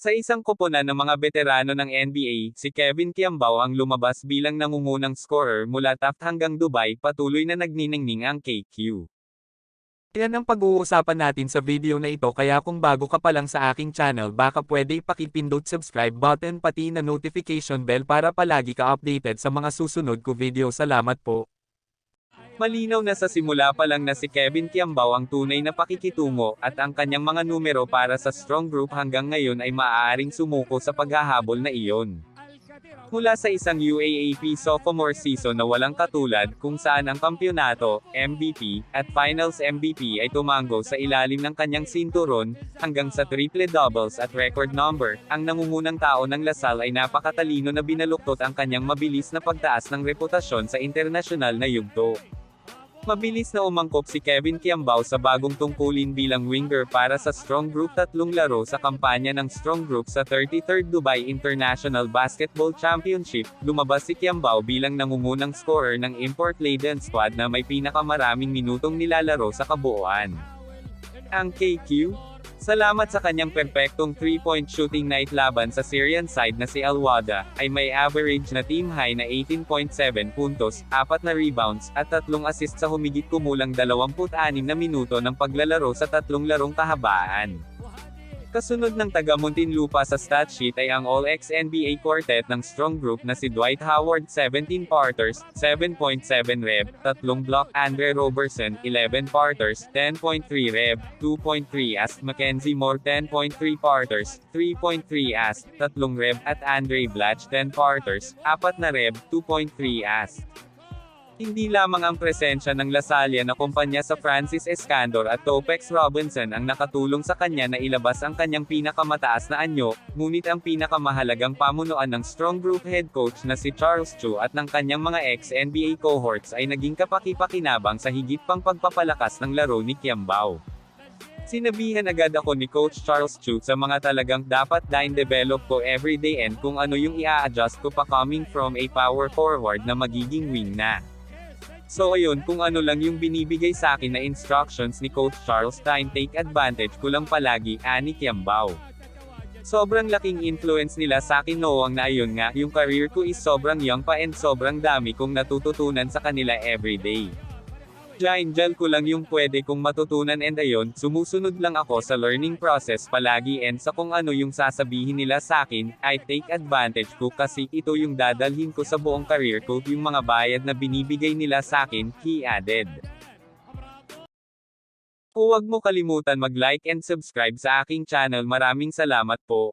Sa isang koponan ng mga veterano ng NBA, si Kevin Kiambao ang lumabas bilang nangungunang scorer mula Taft hanggang Dubai patuloy na nagniningning ang KQ. Yan ang pag-uusapan natin sa video na ito kaya kung bago ka pa lang sa aking channel baka pwede ipakipindot subscribe button pati na notification bell para palagi ka updated sa mga susunod ko video. Salamat po. Malinaw na sa simula pa lang na si Kevin Kiambao ang tunay na pakikitungo at ang kanyang mga numero para sa strong group hanggang ngayon ay maaaring sumuko sa paghahabol na iyon. Mula sa isang UAAP sophomore season na walang katulad kung saan ang kampyonato, MVP, at finals MVP ay tumango sa ilalim ng kanyang sinturon, hanggang sa triple-doubles at record number, ang nangungunang tao ng Lasal ay napakatalino na binaluktot ang kanyang mabilis na pagtaas ng reputasyon sa internasyonal na yugto. Mabilis na umangkop si Kevin Kiambao sa bagong tungkulin bilang winger para sa Strong Group tatlong laro sa kampanya ng Strong Group sa 33rd Dubai International Basketball Championship, lumabas si Kiambao bilang nangungunang scorer ng import-laden squad na may pinakamaraming minutong nilalaro sa kabuuan. Ang KQ, Salamat sa kanyang perpektong 3-point shooting night laban sa Syrian side na si Alwada, ay may average na team high na 18.7 puntos, 4 na rebounds, at 3 assists sa humigit kumulang 26 na minuto ng paglalaro sa tatlong larong kahabaan. Kasunod ng taga Muntinlupa sa stat sheet ay ang All-ex-NBA quartet ng strong group na si Dwight Howard 17 parters, 7.7 rev, 3 block Andre Robertson 11 parters, 10.3 rev, 2.3 ass Mackenzie Moore 10.3 parters, 3.3 ass, 3 rev at Andre Blatch 10 parters, 4 na rev, 2.3 ass. Hindi lamang ang presensya ng Lasalle na kumpanya sa Francis Escandor at Topex Robinson ang nakatulong sa kanya na ilabas ang kanyang pinakamataas na anyo, ngunit ang pinakamahalagang pamunuan ng strong group head coach na si Charles Chu at ng kanyang mga ex-NBA cohorts ay naging kapaki-pakinabang sa higit pang pagpapalakas ng laro ni Kiambao. Sinabihan agad ako ni Coach Charles Chu sa mga talagang dapat din develop ko everyday and kung ano yung ia-adjust ko pa coming from a power forward na magiging wing na. So ayun kung ano lang yung binibigay sa akin na instructions ni Coach Charles Time take advantage ko lang palagi, ani Kiambao. Sobrang laking influence nila sa akin noong na ayun nga, yung career ko is sobrang young pa and sobrang dami kong natututunan sa kanila everyday. Diyan dyan ko lang yung pwede kong matutunan and ayun, sumusunod lang ako sa learning process palagi and sa kung ano yung sasabihin nila sa akin, I take advantage ko kasi ito yung dadalhin ko sa buong career ko yung mga bayad na binibigay nila sa akin, he added. Huwag mo kalimutan mag-like and subscribe sa aking channel maraming salamat po.